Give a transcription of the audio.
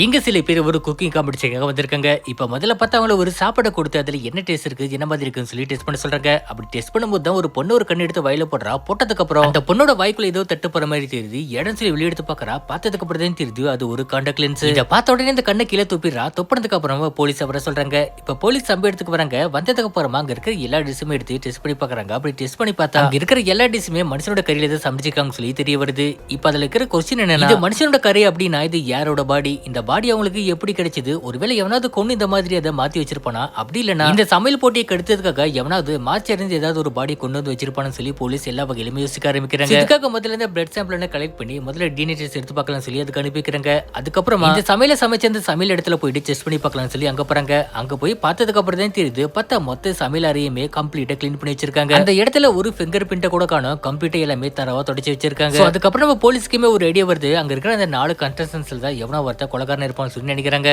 இங்க சில பேர் ஒரு குக்கிங் காம்படிஷனுக்காக வந்திருக்காங்க. இப்ப முதல்ல பார்த்தா அவங்கள ஒரு சாப்பாடை கொடுத்து அதுல என்ன டேஸ்ட் இருக்கு என்ன மாதிரி இருக்குன்னு சொல்லி டெஸ்ட் பண்ண சொல்றாங்க. அப்படி டெஸ்ட் பண்ணும்போது தான் ஒரு பொண்ணு ஒரு கண்ணு எடுத்து வயல போடுறா போட்டதுக்கு அப்புறம் அந்த பொண்ணோட வாய்க்குள்ள ஏதோ தட்டு போற மாதிரி தெரியுது. இடம் சொல்லி வெளியே எடுத்து பாக்குறா பார்த்ததுக்கு அப்புறம் தான் தெரியுது அது ஒரு காண்டாக்ட் லென்ஸ் இதை பார்த்த உடனே இந்த கண்ணை கீழே துப்பிடுறா. துப்பினதுக்கு அப்புறமா போலீஸ் வர சொல்றாங்க. இப்ப போலீஸ் சம்பி எடுத்துக்கு வராங்க. வந்ததுக்கு அப்புறமா அங்க இருக்கிற எல்லா டிஷ்ஷுமே எடுத்து டெஸ்ட் பண்ணி பாக்குறாங்க அப்படி டெஸ்ட் பண்ணி பார்த்தா அங்க இருக்கிற எல்லா டிஷ்ஷுமே மனுஷனோட கறியில தான் சமைச்சிருக்காங்க சொல்லி தெரிய வருது. இப்ப அதுல இருக்கிற கொஸ்டின் என்னன்னா மனுஷனோட கறி அப்படின்னா இது யாரோட பாடி இந்த பாடி அவங்களுக்கு எப்படி கிடைச்சது? ஒருவேளை எவனாவது கொண்டு இந்த மாதிரி அதை மாத்தி வச்சிருப்பானா? அப்படி இல்லனா இந்த சமையல் போட்டியை கெடுத்ததுக்காக எவனாவது மார்ச் அறிந்து ஏதாவது ஒரு பாடி கொண்டு வந்து வச்சிருப்பானு சொல்லி போலீஸ் எல்லா வகையிலுமே யோசிக்க ஆரம்பிக்கிறாங்க. இதுக்காக முதல்ல இந்த பிளட் சாம்பிள் கலெக்ட் பண்ணி முதல்ல டிஎன்ஏ டெஸ்ட் எடுத்து பார்க்கலாம் சொல்லி அதுக்கு அனுப்பிக்கிறாங்க. அதுக்கப்புறமா இந்த சமையல சமைச்ச அந்த சமையல் இடத்துல போயிட்டு டெஸ்ட் பண்ணி பார்க்கலாம் சொல்லி அங்க போறாங்க. அங்க போய் பார்த்ததுக்கு அப்புறம் தான் தெரியுது பார்த்தா மொத்த சமையல் அறையுமே கம்ப்ளீட்டா க்ளீன் பண்ணி வச்சிருக்காங்க. அந்த இடத்துல ஒரு ஃபிங்கர் பிரிண்ட கூட காணும். கம்ப்யூட்டர் எல்லாமே தரவா தொடச்சு வச்சிருக்காங்க. அதுக்கப்புறம் நம்ம போலீஸ்க்குமே ஒரு ஐடியா வருது. அங்க இருக்கிற அந்த நாலு கண்டஸ்டன்ஸ்ல தான் எவனோ ஒருத்த பணக்காரன் இருப்பான்னு சொல்லி நினைக்கிறாங்க.